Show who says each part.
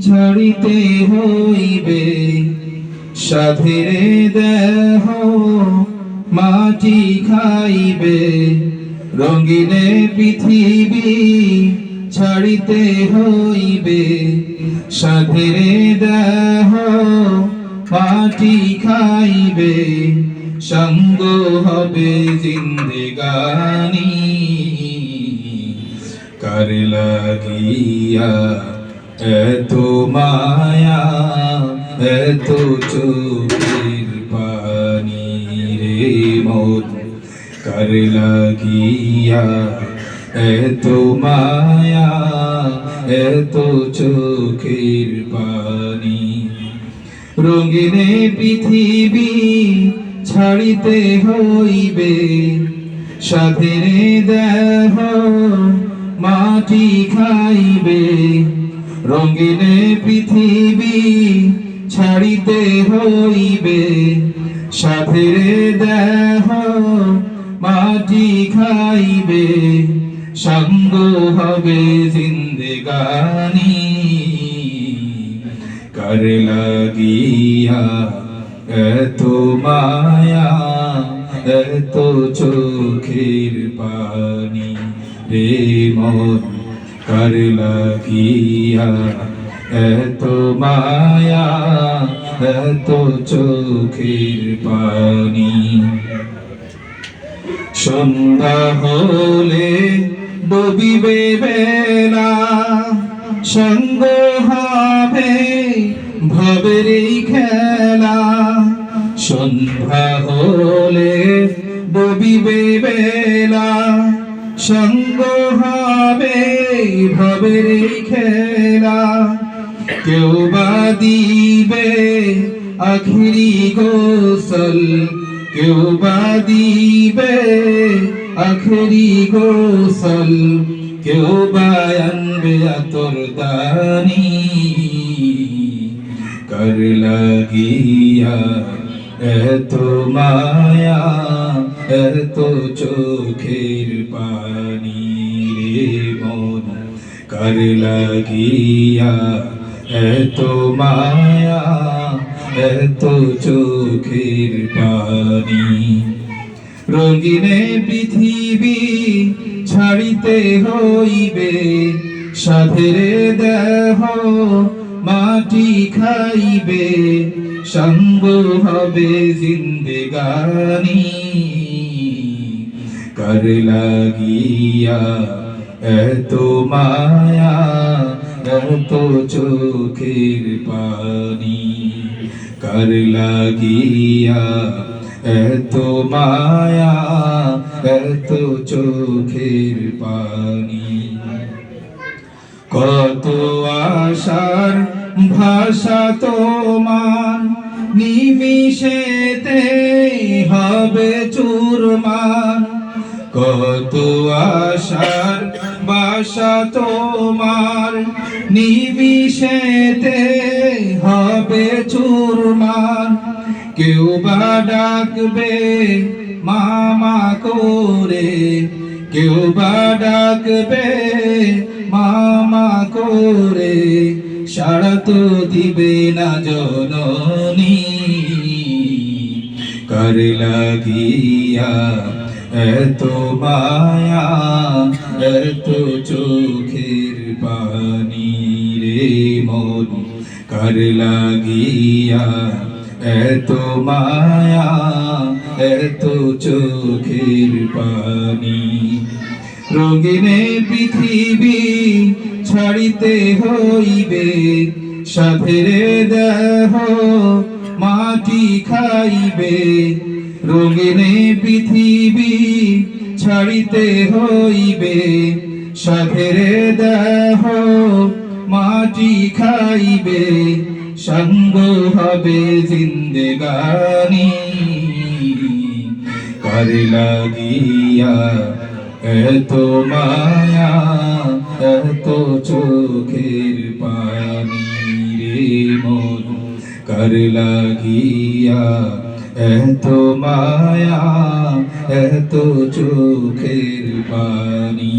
Speaker 1: ছাড়িতে হইবে। সাধেরে দেহ মাটি খাইবে। রঙিনে পৃথিবী ছাড়িতে হইবে। সাধেরে দেহ মাটি খাইবে। সঙ্গ হবে জিন্দেগানি। কার লাগিয়া এত মায়া এত চোখের পানি রে মন। কার লাগিয়া এত মায়া এত চোখের পানি। রঙিনে পৃথিবী ছাড়িতে হইবে, সাধেরে দেহ মাটি খাইবে। রঙিনে পৃথিবী ছাড়িতে হইবে, সাধেরে দেহ মাটি খাইবে, সঙ্গ হবে জিন্দেগানি। কার লাগিয়া এত মায়া, এত চোখের পানি রে মন কার লাগিয়া এত মায়া এত চোখের পানি। সন্ধ্যা হলে ডুবিবে বেলা, সঙ্গ হবে ভবের খেলা। সন্ধ্যা হলে ডুবিবে সঙ্গ হবে ভবের খেলা কেউ বা দিবে আখিরি গোসল, কেউ বা দিবে আখরি গোসল, কেউ বা আনবে আতর দানি। কর লাগিয়া এত মায়া এত চোখের পানি রে মন, কর লাগিয়া? এত মায়া এত চোখের পানি। রঙিনে পৃথিবী ছাড়িতে হইবে, সাধেরে দেহ মাটি খাইবে সঙ্গ হবে জিন্দেগানি। কর লাগিয়া এত মায়া, এত চোখের পানি। কর লাগিয়া এত মায়া, এত চোখের পানি। কত ভাষা তোমার নিমিশেতে হবে চুরমার কত আশার বাসা তোমার নিমিশেতে হবে চুরমার কেউ বা ডাকবে মামা করে, কেউ বা ডাকবে মামা করে। সাড়া তো দিবে না জননী। কর লাগিয়া এত মায়া, এত চোখের পানি রে মন। কর লাগিয়া এত মায়া, এত চোখের পানি। রঙিনে পৃথিবী ছাড়িতে হইবে, সাধেরে দেহ মাটি খাইবে। রঙিনে পৃথিবী ছাড়িতে হইবে, সাধেরে দেহ মাটি খাইবে। সঙ্গ হবে জিন্দেগানি কর লাগিয়া এত মায়া এত চোখের পানি রে মন। কর লাগিয়া এত মায়া এত চোখের পানি।